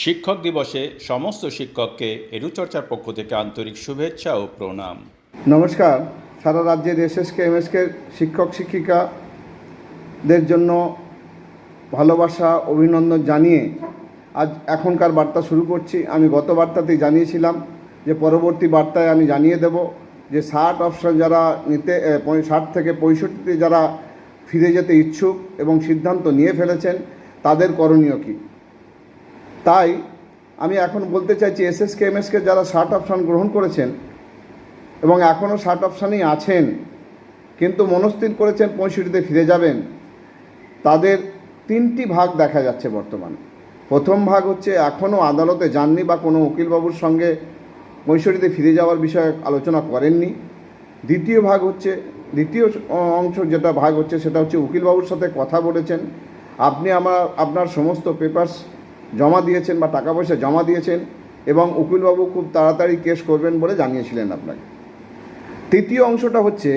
শিক্ষক দিবসে সমস্ত শিক্ষককে এরুচর্চার পক্ষ থেকে আন্তরিক শুভেচ্ছা ও প্রণাম। নমস্কার। সারা রাজ্যের এসএসকে, এমএসকে শিক্ষক, শিক্ষিকাদের জন্য ভালোবাসা, অভিনন্দন জানিয়ে আজ এখনকার বার্তা শুরু করছি। আমি গত বার্তাতেই জানিয়েছিলাম যে পরবর্তী বার্তায় আমি জানিয়ে দেব যে ষাট অপশন যারা নিতে ষাট থেকে পঁয়ষট্টিতে যারা ফিরে যেতে ইচ্ছুক এবং সিদ্ধান্ত নিয়ে ফেলেছেন, তাদের করণীয় কী? তাই আমি এখন বলতে চাইছি এসএসকে, এমএসকে যারা শার্ট অপশন গ্রহণ করেছেন এবং এখনও শার্ট অপশানেই আছেন, কিন্তু মনস্থির করেছেন পঁয়ষট্টিতে ফিরে যাবেন, তাদের তিনটি ভাগ দেখা যাচ্ছে বর্তমানে। প্রথম ভাগ হচ্ছে এখনও আদালতে যাননি বা কোনো উকিলবাবুর সঙ্গে পঁয়ষট্টিতে ফিরে যাওয়ার বিষয়ে আলোচনা করেননি। দ্বিতীয় ভাগ হচ্ছে, দ্বিতীয় অংশ যেটা ভাগ হচ্ছে সেটা হচ্ছে উকিলবাবুর সাথে কথা বলেছেন। আপনি আমার, আপনার সমস্ত পেপারস জমা দিয়েছেন বা টাকা পয়সা জমা দিয়েছেন এবং উকিলবাবু খুব তাড়াতাড়ি কেস করবেন বলে জানিয়েছিলেন আপনাকে। তৃতীয় অংশটা হচ্ছে,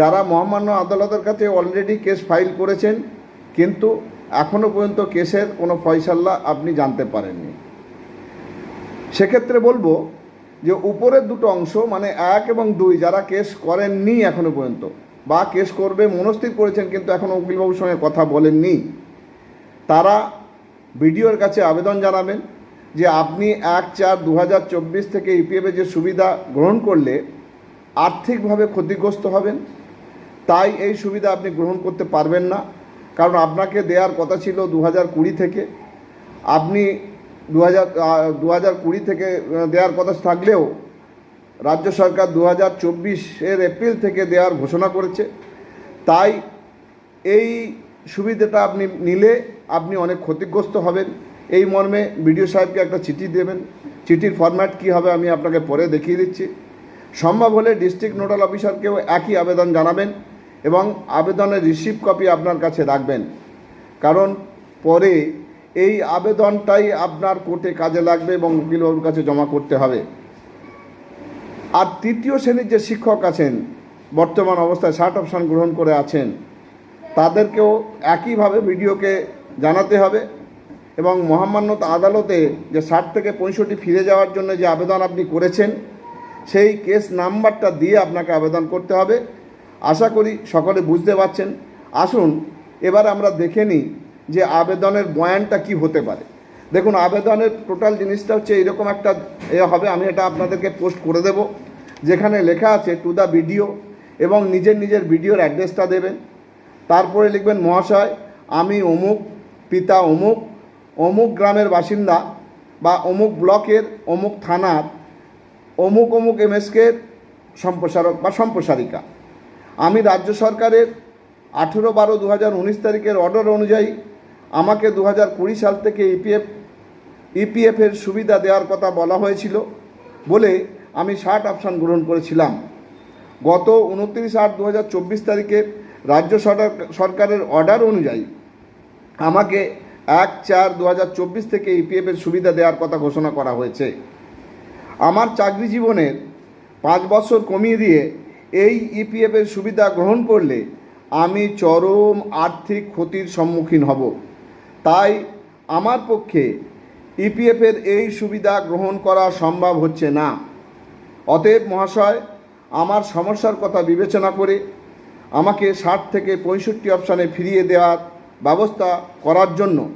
যারা মহামান্য আদালতের কাছে অলরেডি কেস ফাইল করেছেন, কিন্তু এখনও পর্যন্ত কেসের কোনো ফয়সাল্লা আপনি জানতে পারেননি। সেক্ষেত্রে বলব যে উপরের দুটো অংশ মানে এক এবং দুই, যারা কেস করেননি এখনও পর্যন্ত বা কেস করবে, মনস্থির করেছেন, কিন্তু এখনও উকিলবাবুর সঙ্গে কথা বলেননি, তারা বিডিওর কাছে আবেদন জানাবেন যে আপনি এক চার দু থেকে ইপিএফে যে সুবিধা গ্রহণ করলে আর্থিকভাবে ক্ষতিগ্রস্ত হবেন। তাই এই সুবিধা আপনি গ্রহণ করতে পারবেন না। কারণ আপনাকে দেওয়ার কথা ছিল দু কুড়ি থেকে। আপনি দু হাজার দু হাজার কুড়ি থেকে দেওয়ার কথা থাকলেও রাজ্য সরকার দু হাজার চব্বিশের এপ্রিল থেকে দেওয়ার ঘোষণা করেছে। তাই এই সুবিধাটা আপনি নিলে আপনি অনেক ক্ষতিগ্রস্ত হবেন। এই মর্মে বিডিও সাহেবকে একটা চিঠি দেবেন। চিঠির ফরম্যাট কী হবে আমি আপনাকে পরে দেখিয়ে দিচ্ছি। সম্ভব হলে ডিস্ট্রিক্ট নোডাল অফিসারকেও একই আবেদন জানাবেন এবং আবেদনের রিসিভ কপি আপনার কাছে রাখবেন। কারণ পরে এই আবেদনটাই আপনার কোর্টে কাজে লাগবে এবং উকিলবাবুর কাছে জমা করতে হবে। আর তৃতীয় শ্রেণির যে শিক্ষক আছেন, বর্তমান অবস্থায় ষাট অপশান গ্রহণ করে আছেন তাদেরকেও একইভাবে ভিডিওকে জানাতে হবে এবং মহামান্য আদালতে যে ষাট থেকে পঁয়ষট্টি ফিরে যাওয়ার জন্য যে আবেদন আপনি করেছেন, সেই কেস নাম্বারটা দিয়ে আপনাকে আবেদন করতে হবে। আশা করি সকলে বুঝতে পারছেন। আসুন, এবার আমরা দেখে নিই যে আবেদনের বয়ানটা কি হতে পারে। দেখুন, আবেদনের টোটাল জিনিসটা হচ্ছে এরকম একটা এ হবে, আমি এটা আপনাদেরকে পোস্ট করে দেব। যেখানে লেখা আছে, টু দ্য ভিডিও এবং নিজের নিজের ভিডিওর অ্যাড্রেসটা দেবেন। তারপরে লিখবেন মহাশয়, আমি অমুক, পিতা অমুক অমুক গ্রামের বাসিন্দা বা অমুক ব্লকের, অমুক থানার, অমুক অমুক এমএসকের সম্প্রসারক বা সম্প্রসারিকা। আমি রাজ্য সরকারের আঠেরো বারো দু উনিশ তারিখের অর্ডার অনুযায়ী আমাকে দু কুড়ি সাল থেকে ইপিএফ ইপিএফের সুবিধা দেওয়ার কথা বলা হয়েছিল বলে আমি ষাট অপশান গ্রহণ করেছিলাম। গত উনত্রিশ আট দু হাজার চব্বিশ তারিখে রাজ্য সরকার, সরকারের অর্ডার অনুযায়ী আমাকে এক চার দু থেকে ইপিএফের সুবিধা দেওয়ার কথা ঘোষণা করা হয়েছে। আমার চাকরি জীবনের পাঁচ বছর কমিয়ে দিয়ে এই ইপিএফের সুবিধা গ্রহণ করলে আমি চরম আর্থিক ক্ষতির সম্মুখীন হব। তাই আমার পক্ষে ইপিএফের এই সুবিধা গ্রহণ করা সম্ভব হচ্ছে না। অতএব মহাশয়, আমার সমস্যার কথা বিবেচনা করে আমাকে ষাট থেকে পঁয়ষট্টি অপশানে ফিরিয়ে দেওয়ার ব্যবস্থা করার জন্য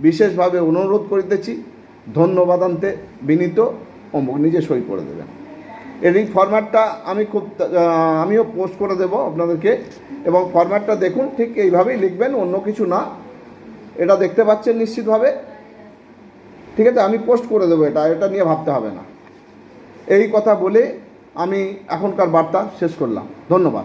বিশেষভাবে অনুরোধ করিতেছি। ধন্যবাদ আনতে বিনীত অমুক নিজে সই করে দেবেন। এর এই ফরম্যাটটা আমি খুব আমিও পোস্ট করে দেব আপনাদেরকে। এবং ফরম্যাটটা দেখুন, ঠিক এইভাবেই লিখবেন, অন্য কিছু না। এটা দেখতে পাচ্ছেন নিশ্চিতভাবে। ঠিক আছে, আমি পোস্ট করে দেবো এটা এটা নিয়ে ভাবতে হবে না। এই কথা বলে আমি এখনকার বার্তা শেষ করলাম। ধন্যবাদ।